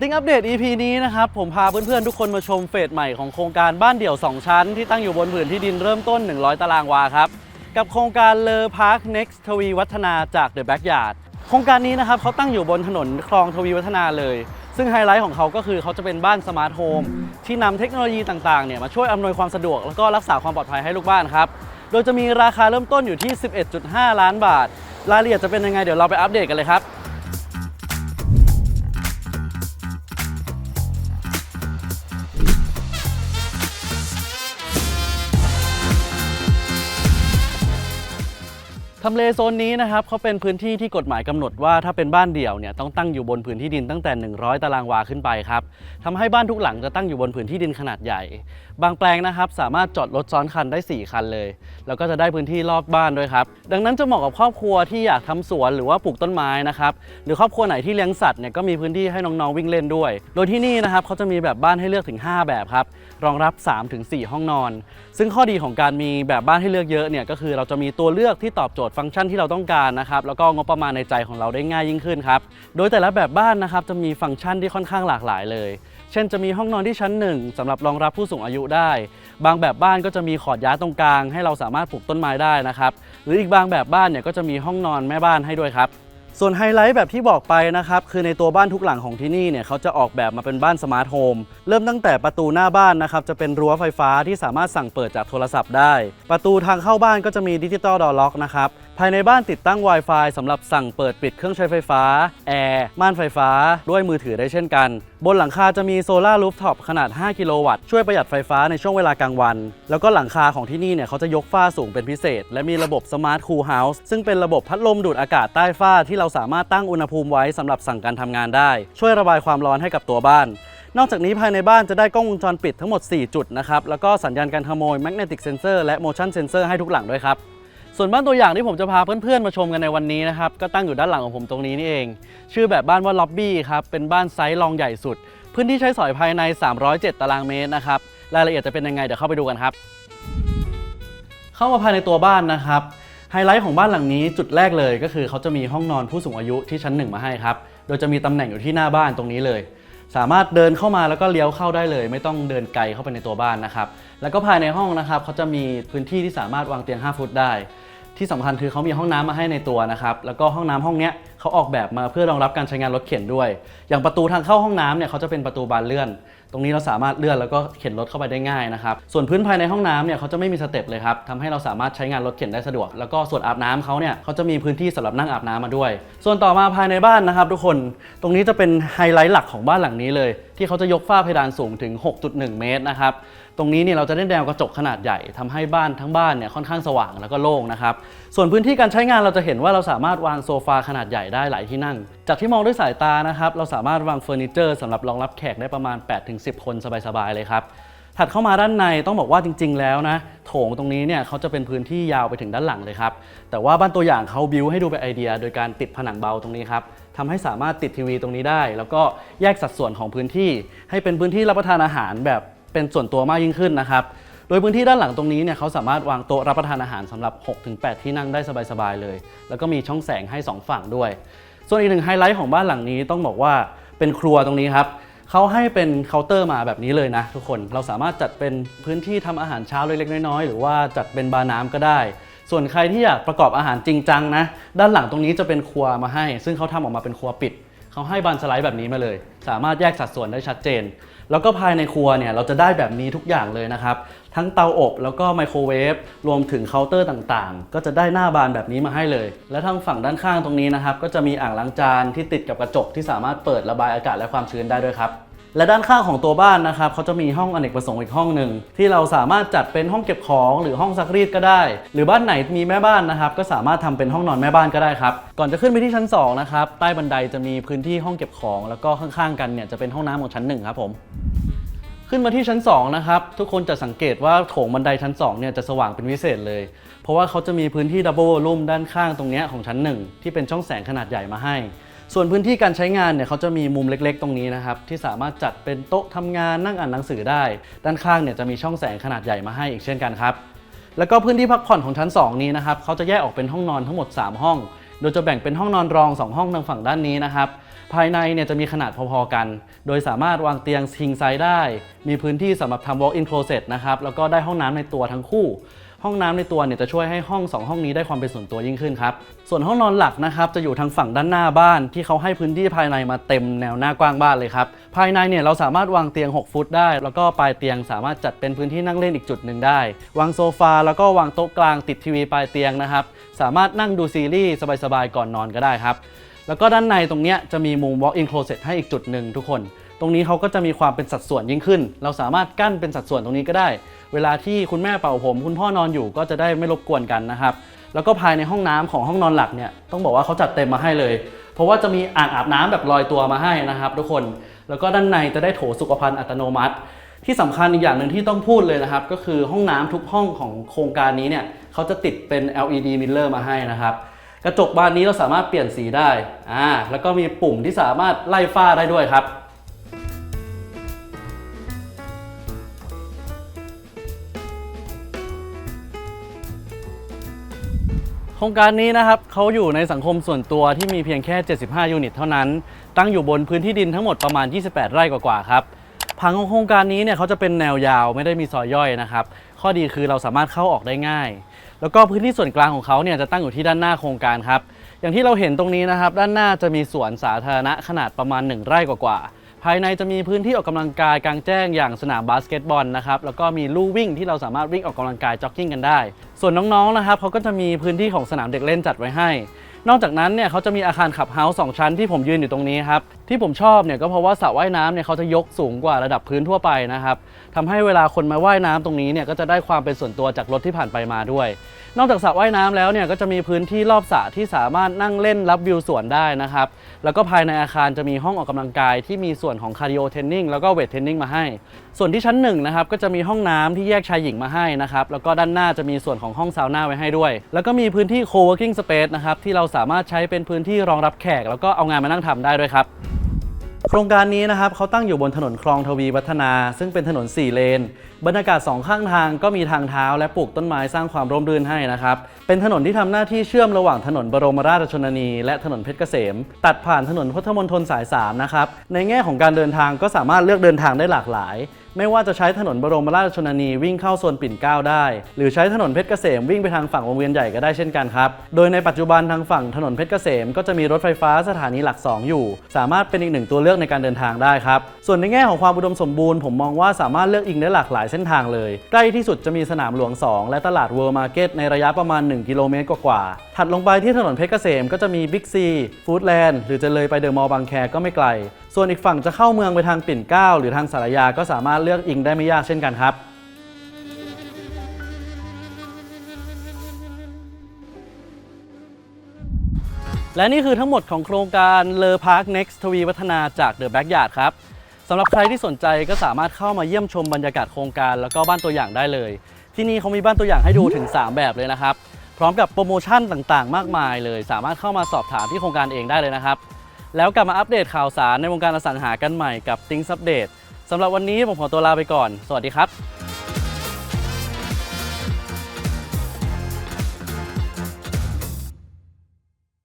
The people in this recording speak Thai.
ติ้งอัปเดต EP นี้นะครับ ผมพาเพื่อนๆ ทุกคนมาชมเฟสใหม่ของโครงการบ้านเดี่ยว 2 ชั้น ที่ตั้งอยู่บนผืนที่ดินเริ่มต้น 100 ตารางวาครับ กับโครงการเลอพาร์ค Next ทวีวัฒนาจาก The Backyard โครงการนี้นะครับเขาตั้งอยู่บนถนนคลองทวีวัฒนาเลย ซึ่งไฮไลท์ของเขาก็คือเขาจะเป็นบ้านสมาร์ทโฮมที่นำเทคโนโลยีต่างๆเนี่ยมาช่วยอำนวยความสะดวกแล้วก็รักษาความปลอดภัยให้ลูกบ้านครับโดยจะมีราคาเริ่มต้นอยู่ที่ 11.5 ล้านบาท รายละเอียดจะเป็นยังไงเดี๋ยวเราไปอัปเดตกันเลยครับ ทำเลโซนนี้นะครับเขาเป็นพื้นที่ที่กฎหมายกำหนดว่าถ้าเป็นบ้านเดี่ยวเนี่ยต้องตั้งอยู่บนผืนที่ดินตั้งแต่ 100 ตารางวาขึ้นไปครับทำให้บ้านทุกหลังจะตั้งอยู่บนผืนที่ดินขนาดใหญ่ บางแปลงนะครับสามารถจอดรถซ้อนคันได้ 4 คันเลย แล้วก็จะได้พื้นที่รอบบ้านด้วยครับดังนั้นจะเหมาะกับครอบครัวที่อยากทำสวนหรือว่าปลูกต้นไม้นะครับหรือครอบครัวไหนที่เลี้ยงสัตว์เนี่ยก็มีพื้นที่ให้น้องๆวิ่งเล่นด้วย โดยที่นี่นะครับเขาจะมีแบบบ้านให้เลือกถึง 5 แบบครับรองรับ 3-4 ห้องนอน ซึ่งข้อดีของการมีแบบบ้านให้เลือกเยอะเนี่ยก็คือเราจะมีตัวเลือกที่ตอบโจทย์ฟังก์ชันที่เราต้องการนะครับแล้วก็งบประมาณในใจของเราได้ง่ายยิ่งขึ้นครับโดยแต่ละแบบบ้านนะครับจะมีฟังก์ชันที่ค่อนข้างหลากหลายเลย เช่นจะมีห้องนอนที่ชั้นหนึ่งสำหรับรองรับผู้สูงอายุได้ บางแบบบ้านก็จะมีขอดย้ายตรงกลาง ให้เราสามารถปลูกต้นไม้ได้นะครับหรืออีกบางแบบบ้านเนี่ยก็จะมีห้องนอนแม่บ้านให้ด้วยครับ ส่วนไฮไลท์แบบที่บอกไปนะครับ คือในตัวบ้านทุกหลังของที่นี่เนี่ยเขาจะออกแบบมาเป็นบ้านสมาร์ทโฮมเริ่มตั้งแต่ประตูหน้าบ้านนะครับ จะเป็นรั้วไฟฟ้าที่สามารถสั่งเปิดจากโทรศัพท์ได้ ประตูทางเข้าบ้านก็จะมีดิจิตอลดอร์ล็อกนะครับภายในบ้านติดตั้ง Wi-Fi สำหรับสั่งเปิดปิดเครื่องใช้ไฟฟ้า แอร์ ม่านไฟฟ้า ด้วยมือถือได้เช่นกัน บนหลังคาจะมีโซลาร์รูฟท็อปขนาด 5 กิโลวัตต์ ช่วยประหยัดไฟฟ้าในช่วงเวลากลางวัน แล้วก็หลังคาของที่นี่เนี่ยเขาจะยกฝ้าสูงเป็นพิเศษ และมีระบบสมาร์ทคูลเฮาส์ซึ่งเป็นระบบพัดลมดูดอากาศใต้ฝ้าที่เราสามารถตั้งอุณหภูมิไว้สำหรับสั่งการทำงานได้ ช่วยระบายความร้อนให้กับตัวบ้านนอกจากนี้ภายในบ้านจะได้กล้องวงจรปิดทั้งหมด 4 จุดนะครับ แล้วก็สัญญาณการขโมย magnetic sensor และ motion sensor ให้ทุกหลังด้วยครับ ส่วนบ้านตัวอย่างที่ผมจะพาเพื่อนๆมาชมกันในวันนี้นะครับก็ตั้งอยู่ด้านหลังของผมตรงนี้นี่เอง ชื่อแบบบ้านว่าล็อบบี้ครับเป็นบ้านไซส์รองใหญ่สุด พื้นที่ใช้สอยภายใน 307 ตารางเมตรนะครับรายละเอียดจะเป็นยังไงเดี๋ยวเข้าไปดูกันครับ เข้ามาภายในตัวบ้านนะครับไฮไลท์ของบ้านหลังนี้จุดแรกเลยก็คือเขาจะมีห้องนอนผู้สูงอายุที่ชั้นหนึ่งมาให้ครับโดยจะมีตำแหน่งอยู่ที่หน้าบ้านตรงนี้เลย สามารถเดินเข้ามาแล้วก็เลี้ยวเข้าได้เลย ไม่ต้องเดินไกลเข้าไปในตัวบ้านนะครับแล้วก็ภายในห้องนะครับเขาจะมีพื้นที่ที่สามารถวางเตียง 5 ฟุตได้ ที่สำคัญคือเขามีห้องน้ำมาให้ในตัวนะครับ แล้วก็ห้องน้ำห้องเนี้ย เขาออกแบบมาเพื่อรองรับการใช้งานรถเข็นด้วย อย่างประตูทางเข้าห้องน้ำเนี่ยเขาจะเป็นประตูบานเลื่อน ตรงนี้เราสามารถเลื่อนแล้วก็เข็นรถเข้าไปได้ง่ายนะครับ ส่วนพื้นภายในห้องน้ำเนี่ยเขาจะไม่มีสเต็ปเลยครับทำให้เราสามารถใช้งานรถเข็นได้สะดวก แล้วก็ส่วนอาบน้ำเขาเนี่ยเขาจะมีพื้นที่สำหรับนั่งอาบน้ำมาด้วย ส่วนต่อมาภายในบ้านนะครับ ทุกคน ตรงนี้จะเป็นไฮไลท์หลักของบ้านหลังนี้เลย ที่เขาจะยกฝ้าเพดานสูงถึง 6.1 เมตรนะครับ ตรงนี้เนี่ยเราจะได้แนวกระจกขนาดใหญ่ทำให้บ้านทั้งบ้านเนี่ยค่อนข้างสว่างแล้วก็โล่งนะครับ ส่วนพื้นที่การใช้งานเราจะเห็นว่าเราสามารถวางโซฟาขนาดใหญ่ได้หลายที่นั่ง จากที่มองด้วยสายตานะครับ เราสามารถวางเฟอร์นิเจอร์สำหรับรองรับแขกได้ประมาณ 8-10 คนสบายๆเลยครับถัดเข้ามาด้านในต้องบอกว่าจริง ๆ แล้วนะโถงตรงนี้เนี่ยเขาจะเป็นพื้นที่ยาวไปถึงด้านหลังเลยครับ แต่ว่าบ้านตัวอย่างเขาบิวให้ดูเป็นไอเดีย โดยการติดผนังเบาตรงนี้ครับทำให้สามารถติดทีวีตรงนี้ได้ แล้วก็แยกสัดส่วนของพื้นที่ ให้เป็นพื้นที่รับประทานอาหารแบบเป็นส่วนตัวมากยิ่งขึ้นนะครับ โดยพื้นที่ด้านหลังตรงนี้เนี่ยเขาสามารถวางโต๊ะรับประทานอาหารสำหรับ 6-8 ที่นั่งได้สบายๆเลย แล้วก็มีช่องแสงให้สองฝั่งด้วย ส่วนอีกหนึ่งไฮไลท์ของบ้านหลังนี้ต้องบอกว่าเป็นครัวตรงนี้ครับเขาให้เป็นเคาน์เตอร์มาแบบนี้เลยนะ ทุกคนเราสามารถจัดเป็นพื้นที่ทำอาหารเช้าเล็กๆน้อยๆหรือว่าจัดเป็นบาร์น้ำก็ได้ ส่วนใครที่อยากประกอบอาหารจริงจังนะด้านหลังตรงนี้จะเป็นครัวมาให้ ซึ่งเขาทำออกมาเป็นครัวปิดเขาให้บานสไลด์แบบนี้มาเลย สามารถแยกสัดส่วนได้ชัดเจน แล้วก็ภายในครัวเนี่ยเราจะได้แบบนี้ทุกอย่างเลยนะครับ ทั้งเตาอบแล้วก็ไมโครเวฟรวมถึงเคาน์เตอร์ต่างๆ ก็จะได้หน้าบานแบบนี้มาให้เลย และทางฝั่งด้านข้างตรงนี้นะครับ ก็จะมีอ่างล้างจานที่ติดกับกระจกที่สามารถเปิดระบายอากาศและความชื้นได้ด้วยครับ และด้านข้างของตัวบ้านนะครับเขาจะมีห้องอเนกประสงค์อีกห้องหนึ่งที่เราสามารถจัดเป็นห้องเก็บของหรือห้องซักรีดก็ได้ หรือบ้านไหนมีแม่บ้านนะครับก็สามารถทำเป็นห้องนอนแม่บ้านก็ได้ครับก่อนจะขึ้นไปที่ชั้น2นะครับใต้บันไดจะมีพื้นที่ห้องเก็บของ แล้วก็ข้างๆกันเนี่ยจะเป็นห้องน้ำของชั้นหนึ่งครับผมขึ้นมาที่ชั้น2นะครับทุกคนจะสังเกตว่าโถงบันไดชั้น2เนี่ยจะสว่างเป็นพิเศษเลย เพราะว่าเขาจะมีพื้นที่ดับเบิลวอลลุ่มด้านข้างตรงเนี้ยของชั้น 1 ที่เป็นช่องแสงขนาดใหญ่มาให้ ส่วนพื้นที่การใช้งานเนี่ยเขาจะมีมุมเล็กๆ ตรงนี้นะครับ ที่สามารถจัดเป็นโต๊ะทำงานนั่งอ่านหนังสือได้ ด้านข้างเนี่ยจะมีช่องแสงขนาดใหญ่มาให้อีกเช่นกันครับ แล้วก็พื้นที่พักผ่อนของชั้น 2 นี้นะครับเขาจะแยกออกเป็นห้องนอนทั้งหมด 3 ห้อง โดยจะแบ่งเป็นห้องนอนรอง 2 ห้องทางฝั่งด้านนี้นะครับภายในเนี่ยจะมีขนาดพอๆกัน โดยสามารถวางเตียง king size ได้ มีพื้นที่สำหรับทำ walk in closet นะครับ แล้วก็ได้ห้องน้ำในตัวทั้งคู่ ห้องน้ำในตัวเนี่ยจะช่วยให้ห้อง 2 ห้องนี้ได้ความเป็นส่วนตัวยิ่งขึ้นครับ ส่วนห้องนอนหลักนะครับจะอยู่ทางฝั่งด้านหน้าบ้านที่เขาให้พื้นที่ภายในมาเต็มแนวหน้ากว้างบ้านเลยครับ ภายในเนี่ยเราสามารถวางเตียง 6 ฟุตได้ แล้วก็ปลายเตียงสามารถจัดเป็นพื้นที่นั่งเล่นอีกจุดหนึ่งได้ วางโซฟาแล้วก็วางโต๊ะกลางติดทีวีปลายเตียงนะครับ สามารถนั่งดูซีรีส์สบายๆก่อนนอนก็ได้ครับ แล้วก็ด้านในตรงเนี้ยจะมีมุม walk-in closet ให้อีกจุดหนึ่งทุกคน ตรงนี้เขาก็จะมีความเป็นสัดส่วนยิ่งขึ้น เราสามารถกั้นเป็นสัดส่วนตรงนี้ก็ได้ เวลาที่คุณแม่เป่าผม คุณพ่อนอนอยู่ก็จะได้ไม่รบกวนกันนะครับแล้วก็ภายในห้องน้ำของห้องนอนหลักเนี่ยต้องบอกว่าเขาจัดเต็มมาให้เลย เพราะว่าจะมีอ่างอาบน้ำแบบลอยตัวมาให้นะครับ ทุกคนแล้วก็ด้านในจะได้โถสุขภัณฑ์อัตโนมัติ ที่สำคัญอีกอย่างหนึ่งที่ต้องพูดเลยนะครับ ก็คือห้องน้ำทุกห้องของโครงการนี้เนี่ยเขาจะติดเป็น LED mirror มาให้นะครับกระจกบานนี้เราสามารถเปลี่ยนสีได้อ่าแล้วก็มีปุ่มที่สามารถไล่ฝ้าได้ด้วยครับ รงการนี้นะครับเขาอยู่ในสังคมส่วนตัวที่มีเพียงแค่ 75 ยูนิต เท่านั้น ตั้งอยู่บนพื้นที่ดินทั้งหมดประมาณ 28 ไร่กว่าๆครับผังของโครงการนี้เนี่ยเขาจะเป็นแนวยาวไม่ได้มีซอยย่อยนะครับ ข้อดีคือเราสามารถเข้าออกได้ง่าย แล้วก็พื้นที่ส่วนกลางของเขาเนี่ยจะตั้งอยู่ที่ด้านหน้าโครงการครับ อย่างที่เราเห็นตรงนี้นะครับ ด้านหน้าจะมีสวนสาธารณะขนาดประมาณ 1 ไร่กว่าๆ ภายในจะมีพื้นที่ออกกำลังกายกลางแจ้งอย่างสนามบาสเกตบอลนะครับแล้วก็มีลู่วิ่งที่เราสามารถวิ่งออกกำลังกายจ็อกกิ้งกันได้ ส่วนน้องๆนะครับเขาก็จะมีพื้นที่ของสนามเด็กเล่นจัดไว้ให้ นอกจากนั้นเนี่ยเขาจะมีอาคารขับเฮาส์สองชั้นที่ผมยืนอยู่ตรงนี้ครับ ที่ผมชอบเนี่ยก็เพราะว่าสระว่ายน้ำเนี่ยเขาจะยกสูงกว่าระดับพื้นทั่วไปนะครับทำให้เวลาคนมาว่ายน้ำตรงนี้เนี่ยก็จะได้ความเป็นส่วนตัวจากรถที่ผ่านไปมาด้วย นอกจากสระว่ายน้ำแล้วเนี่ยก็จะมีพื้นที่รอบสระที่สามารถนั่งเล่นรับวิวสวนได้นะครับ แล้วก็ภายในอาคารจะมีห้องออกกำลังกายที่มีส่วนของคาร์ดิโอเทรนนิ่งแล้วก็เวทเทรนนิ่งมาให้ ส่วนที่ชั้นหนึ่งนะครับก็จะมีห้องน้ำที่แยกชายหญิงมาให้นะครับแล้วก็ด้านหน้าจะมีส่วนของห้องซาวน่าไว้ให้ด้วย แล้วก็มีพื้นที่ co-working space นะครับที่เราสามารถใช้เป็นพื้นที่รองรับแขก แล้วก็เอางานมานั่งทำได้ด้วยครับโครงการนี้นะครับเขาตั้งอยู่บนถนนคลองทวีวัฒนา ซึ่งเป็นถนน 4 เลน บรรยากาศสองข้างทางก็มีทางเท้าและปลูกต้นไม้สร้างความร่มรื่นให้นะครับ เป็นถนนที่ทำหน้าที่เชื่อมระหว่างถนนบรมราชชนนี และถนนเพชรเกษม ตัดผ่านถนนพุทธมณฑลสาย 3 นะครับ ในแง่ของการเดินทางก็สามารถเลือกเดินทางได้หลากหลาย ไม่ว่าจะใช้ถนนบรมราชชนนีวิ่งเข้าโซนปิ่นเกล้าได้ หรือใช้ถนนเพชรเกษมวิ่งไปทางฝั่งวงเวียนใหญ่ก็ได้เช่นกันครับ โดยในปัจจุบันทางฝั่งถนนเพชรเกษมก็จะมีรถไฟฟ้าสถานีหลัก 2 อยู่ สามารถเป็นอีกหนึ่งตัวเลือกในการเดินทางได้ครับ ส่วนในแง่ของความอุดมสมบูรณ์ผมมองว่าสามารถเลือกอิงได้หลากหลายเส้นทางเลย ใกล้ที่สุดจะมีสนามหลวง 2 และตลาดเวิร์มาร์เก็ตในระยะประมาณ 1 กิโลเมตรกว่าๆถัดลงไปที่ถนนเพชรเกษมก็จะมีบิ๊กซีฟู้ดแลนด์หรือจะเลยไปเดอะมอลล์บางแคก็ไม่ไกล ส่วนอีกฝั่งจะเข้าเมืองไปทางปิ่นเกล้าหรือทางสารยาก็สามารถเลือกอิงได้ไม่ยากเช่นกันครับ และนี่คือทั้งหมดของโครงการเลอพาร์ค Next ทวีวัฒนาจาก The Backyard ครับสำหรับใครที่สนใจก็สามารถเข้ามาเยี่ยมชมบรรยากาศโครงการแล้วก็บ้านตัวอย่างได้เลย ที่นี่เขามีบ้านตัวอย่างให้ดูถึง 3 แบบเลยนะครับ พร้อมกับโปรโมชั่นต่างๆ มากมายเลย สามารถเข้ามาสอบถามที่โครงการเองได้เลยนะครับ แล้วกลับมาอัปเดตข่าวสารในวงการอสังหากันใหม่กับ Things Update สำหรับวันนี้ผมขอตัวลาไปก่อน สวัสดีครับ